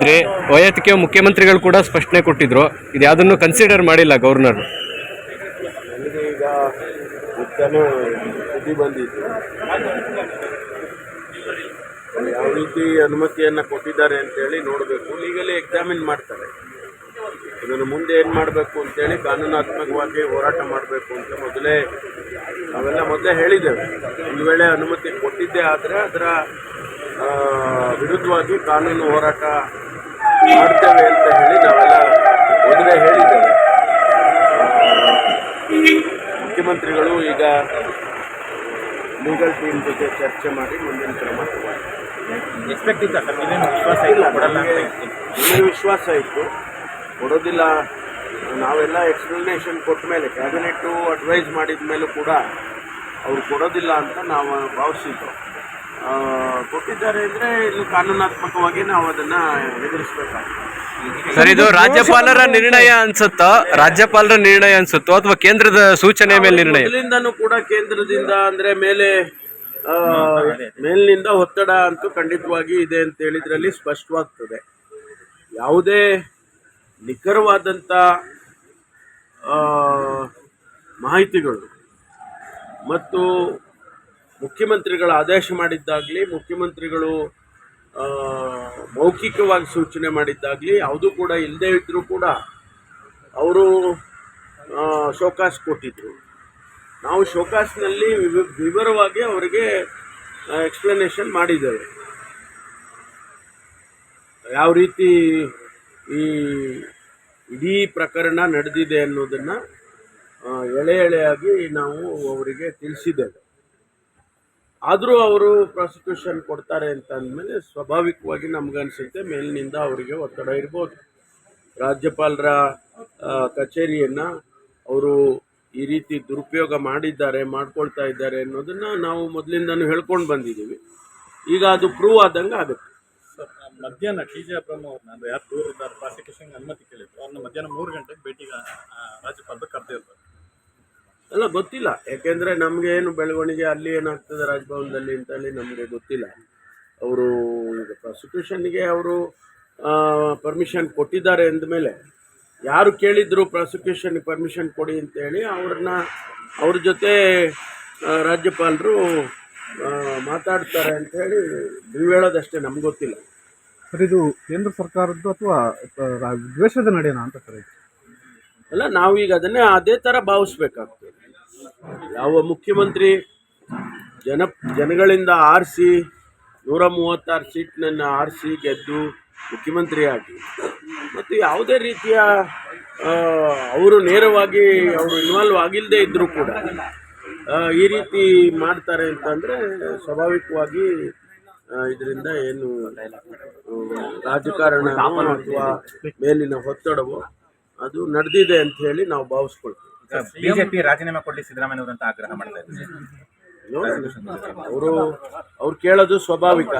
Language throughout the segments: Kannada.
ಅಂದ್ರೆ ವೈಯಕ್ತಿಕ ಮುಖ್ಯಮಂತ್ರಿಗಳು ಕೂಡ ಸ್ಪಷ್ಟನೆ ಕೊಟ್ಟಿದ್ರು. ಇದು ಯಾವುದನ್ನು ಕನ್ಸಿಡರ್ ಮಾಡಿಲ್ಲ ಗವರ್ನರ್ ಈಗ ಯಾವ ರೀತಿ ಅನುಮತಿಯನ್ನು ಕೊಟ್ಟಿದ್ದಾರೆ ಅಂತೇಳಿ ನೋಡಬೇಕು. ಈಗಲೇ ಎಕ್ಸಾಮಿನ್ ಮಾಡ್ತಾರೆ. ಇದನ್ನು ಮುಂದೆ ಏನು ಮಾಡಬೇಕು ಅಂತೇಳಿ ಕಾನೂನಾತ್ಮಕವಾಗಿ ಹೋರಾಟ ಮಾಡಬೇಕು ಅಂತ ಮೊದಲೇ ನಾವೆಲ್ಲ ಮೊದಲೇ ಹೇಳಿದ್ದೇವೆ. ಒಂದು ವೇಳೆ ಅನುಮತಿ ಕೊಟ್ಟಿದ್ದೇ ಆದರೆ ಅದರ ವಿರುದ್ಧವಾಗಿ ಕಾನೂನು ಹೋರಾಟ ಮಾಡ್ತೇವೆ ಅಂತ ಹೇಳಿ ನಾವೆಲ್ಲ ಮೊದಲೇ ಹೇಳಿದ್ದೇವೆ. ಮುಖ್ಯಮಂತ್ರಿಗಳು ಈಗ ಲೀಗಲ್ ಟೀಮ್ ಜೊತೆ ಚರ್ಚೆ ಮಾಡಿ ಮುಂದಿನ ಕ್ರಮ. ಎಕ್ಸ್ಪೆಕ್ಟ್ ಇತ್ತ ಸರ್? ನೀವೇನು ವಿಶ್ವಾಸ ಇಲ್ಲ ಕೊಡಲ್ಲ ನಮಗೆ ವಿಶ್ವಾಸ ಇತ್ತು. ಕೊಡೋದಿಲ್ಲ. ನಾವೆಲ್ಲ ಎಕ್ಸ್ಪ್ಲನೇಷನ್ ಕೊಟ್ಟ ಮೇಲೆ ಕ್ಯಾಬಿನೆಟ್ಟು ಅಡ್ವೈಸ್ ಮಾಡಿದ ಮೇಲೂ ಕೂಡ ಅವ್ರು ಕೊಡೋದಿಲ್ಲ ಅಂತ ನಾವು ಭಾವಿಸಿದ್ದು ಆ, ಕೊಟ್ಟಿದ್ದಾರೆ ಅಂದರೆ ಇಲ್ಲಿ ಕಾನೂನಾತ್ಮಕವಾಗಿ ನಾವು ಅದನ್ನು ಎದುರಿಸಬೇಕಾಗ್ತದೆ. ಸರ್ ಇದು ರಾಜ್ಯಪಾಲರ ನಿರ್ಣಯ ಅನ್ಸುತ್ತೋ ರಾಜ್ಯಪಾಲರ ನಿರ್ಣಯ ಅನ್ಸುತ್ತೋ ಅಥವಾ ಕೇಂದ್ರದ ಸೂಚನೆ ಮೇಲೆ ನಿರ್ಣಯ? ಇಲ್ಲಿಂದನೂ ಕೂಡ ಕೇಂದ್ರದಿಂದ ಅಂದ್ರೆ ಮೇಲೆ ಆ, ಮೇಲಿನಿಂದ ಒತ್ತಡ ಅಂತೂ ಖಂಡಿತವಾಗಿ ಇದೆ ಅಂತ ಹೇಳಿದ್ರಲ್ಲಿ ಸ್ಪಷ್ಟವಾಗ್ತದೆ. ಯಾವುದೇ ನಿಖರವಾದಂಥ ಆ, ಮಾಹಿತಿಗಳು ಮತ್ತು ಮುಖ್ಯಮಂತ್ರಿಗಳು ಆದೇಶ ಮಾಡಿದ್ದಾಗಲಿ, ಮುಖ್ಯಮಂತ್ರಿಗಳು ಮೌಖಿಕವಾಗಿ ಸೂಚನೆ ಮಾಡಿದ್ದಾಗಲಿ, ಯಾವುದೂ ಕೂಡ ಇಲ್ಲದೇ ಇದ್ದರೂ ಕೂಡ ಅವರು ಶೋಕಾಸ್ ಕೊಟ್ಟಿದ್ದರು ನಾವು ಶೋಕಾಸ್ನಲ್ಲಿ ವಿವ, ವಿವರವಾಗಿ ಅವರಿಗೆ ಎಕ್ಸ್ಪ್ಲನೇಷನ್ ಮಾಡಿದ್ದೇವೆ. ಯಾವ ರೀತಿ ಈ ಇಡೀ ಪ್ರಕರಣ ನಡೆದಿದೆ ಅನ್ನೋದನ್ನು ಎಳೆ ಎಳೆಯಾಗಿ ನಾವು ಅವರಿಗೆ ತಿಳಿಸಿದ್ದೇವೆ. ಆದರೂ ಅವರು ಪ್ರಾಸಿಕ್ಯೂಷನ್ ಕೊಡ್ತಾರೆ ಅಂತ ಅಂದಮೇಲೆ ಸ್ವಾಭಾವಿಕವಾಗಿ ನಮಗನ್ಸುತ್ತೆ ಮೇಲಿನಿಂದ ಅವರಿಗೆ ಒತ್ತಡ ಇರ್ಬೋದು. ರಾಜ್ಯಪಾಲರ ಕಚೇರಿಯನ್ನು ಅವರು ಈ ರೀತಿ ದುರುಪಯೋಗ ಮಾಡಿದ್ದಾರೆ, ಮಾಡ್ಕೊಳ್ತಾ ಇದ್ದಾರೆ ಅನ್ನೋದನ್ನು ನಾವು ಮೊದಲಿಂದನೂ ಹೇಳ್ಕೊಂಡು ಬಂದಿದ್ದೀವಿ. ಈಗ ಅದು ಪ್ರೂವ್ ಆದಂಗೆ ಆಗುತ್ತೆ. ಮಧ್ಯಾಹ್ನ ಟಿ ಜೆ ಅಬ್ರಹ್ಮ ಅವ್ರನ್ನ ಯಾರು ದೂರ ಇದ್ದಾರೆ ಪ್ರಾಸಿಕ್ಯೂಷನ್ಗೆ ಅನುಮತಿ ಕೇಳಿದ್ರು. ಅವ್ರನ್ನ ಮಧ್ಯಾಹ್ನ ಮೂರು ಗಂಟೆಗೆ ಭೇಟಿಗೆ ರಾಜ್ಯಪಾಲರು ಅಲ್ಲ ಗೊತ್ತಿಲ್ಲ. ಯಾಕೆಂದರೆ ನಮಗೆ ಏನು ಬೆಳವಣಿಗೆ ಅಲ್ಲಿ ಏನಾಗ್ತದೆ ರಾಜಭವನದಲ್ಲಿ ಅಂತೇಳಿ ನಮಗೆ ಗೊತ್ತಿಲ್ಲ. ಅವರು ಈಗ ಪ್ರಾಸಿಕ್ಯೂಷನ್ಗೆ ಅವರು ಪರ್ಮಿಷನ್ ಕೊಟ್ಟಿದ್ದಾರೆ ಅಂದಮೇಲೆ ಯಾರು ಕೇಳಿದ್ರು ಪ್ರಾಸಿಕ್ಯೂಷನ್ ಪರ್ಮಿಷನ್ ಕೊಡಿ ಅಂತೇಳಿ ಅವ್ರನ್ನ ಅವ್ರ ಜೊತೆ ರಾಜ್ಯಪಾಲರು ಮಾತಾಡ್ತಾರೆ ಹೇಳಿ ನೀವು ಹೇಳೋದಷ್ಟೇ ನಮ್ಗೆ ಗೊತ್ತಿಲ್ಲ. ಸರ್ ಇದು ಕೇಂದ್ರ ಸರ್ಕಾರದ್ದು ಅಥವಾ ದ್ವೇಷದ ನಡೆಯನ ಅಂತ ಸರ್? ಅಲ್ಲ ನಾವೀಗ ಅದನ್ನೇ ಅದೇ ಥರ ಭಾವಿಸ್ಬೇಕಾಗ್ತದೆ. ಯಾವ ಮುಖ್ಯಮಂತ್ರಿ ಜನ ಜನಗಳಿಂದ ಆರಿಸಿ ನೂರ ಮೂವತ್ತಾರು ಸೀಟ್ನನ್ನು ಆರಿಸಿ ಗೆದ್ದು ಮುಖ್ಯಮಂತ್ರಿಯಾಗಿ. ಮತ್ತು ಯಾವುದೇ ರೀತಿಯ ಅವರು ನೇರವಾಗಿ ಅವರು ಇನ್ವಾಲ್ವ್ ಆಗಿಲ್ಲದೆ ಇದ್ದರೂ ಕೂಡ ಈ ರೀತಿ ಮಾಡ್ತಾರೆ ಅಂತಂದರೆ ಸ್ವಾಭಾವಿಕವಾಗಿ ಇದರಿಂದ ಏನು ರಾಜಕಾರಣ ಅಥವಾ ಮೇಲಿನ ಒತ್ತಡವು ಅದು ನಡೆದಿದೆ ಅಂತ ಹೇಳಿ ನಾವು ಭಾವಿಸ್ಕೊಳ್ತೀವಿ. ಬಿಜೆಪಿ ರಾಜೀನಾಮೆ ಕೊಡ್ಲಿ ಸಿದ್ದರಾಮಯ್ಯ ಅವರು ಅಂತ ಆಗ್ರಹ ಮಾಡ್ತಾ ಇದ್ದಾರೆ. ಅವರು ಅವ್ರು ಕೇಳೋದು ಸ್ವಾಭಾವಿಕ.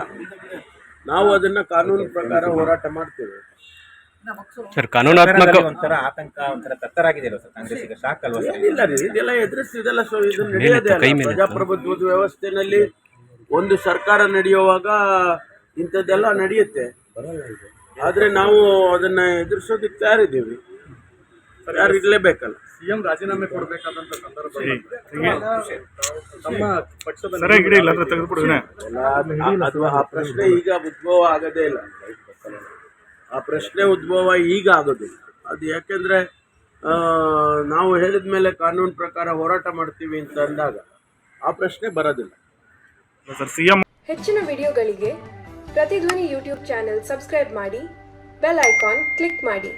ನಾವು ಅದನ್ನ ಕಾನೂನು ಪ್ರಕಾರ ಹೋರಾಟ ಮಾಡ್ತೇವೆ. ಸರ್ ಕಾನೂನಾತ್ಮಕ ಒಂಥರ ಆತಂಕ ಒಂಥರ ತತ್ತರಾಗಿದೆ ಸರ್ ಕಾಂಗ್ರೆಸ್ ಈಗ ಶಾಕ್ ಅಲ್ವಾ ಸರ್? ಏನಿಲ್ಲ ರೀ ಇದೆಲ್ಲ ಸೊ ಇದು ನಡೆಯೋದೇ ಅಲ್ಲ. ಪ್ರಜಾಪ್ರಭುತ್ವದ ವ್ಯವಸ್ಥೆನಲ್ಲಿ ಒಂದು ಸರ್ಕಾರ ನಡೆಯುವಾಗ ಇಂಥದ್ದೆಲ್ಲ ನಡೆಯುತ್ತೆ. ಆದ್ರೆ ನಾವು ಅದನ್ನ ಎದುರಿಸೋದಕ್ಕೆ ತಯಾರಿದ್ದೀವಿ. ಯಾರು ಇರಲೇಬೇಕಲ್ಲ. ಸಿಎಂ ರಾಜೀನಾಮೆ ಕೊಡಬೇಕಾದಂತ ಸಂದರ್ಭ ತಮ್ಮ ಪಕ್ಷದ ಎಲ್ಲ ಅದು- ಅದು ಆ ಪ್ರಶ್ನೆ ಈಗ ಉದ್ಭವ ಆಗದೇ ಇಲ್ಲ. ಆ ಪ್ರಶ್ನೆ ಉದ್ಭವ ಈಗ ಆಗೋದಿಲ್ಲ. ಅದು ಯಾಕೆಂದ್ರೆ ನಾವು ಹೇಳಿದ ಮೇಲೆ ಕಾನೂನು ಪ್ರಕಾರ ಹೋರಾಟ ಮಾಡ್ತೀವಿ ಅಂತ ಅಂದಾಗ ಆ ಪ್ರಶ್ನೆ ಬರೋದಿಲ್ಲ. ಹೆಚ್ಚಿನ ವಿಡಿಯೋಗಳಿಗೆ ಪ್ರತಿಧ್ವನಿ ಯೂಟ್ಯೂಬ್ ಚಾನೆಲ್ ಸಬ್ಸ್ಕ್ರೈಬ್ ಮಾಡಿ ಬೆಲ್ ಐಕಾನ್ ಕ್ಲಿಕ್ ಮಾಡಿ.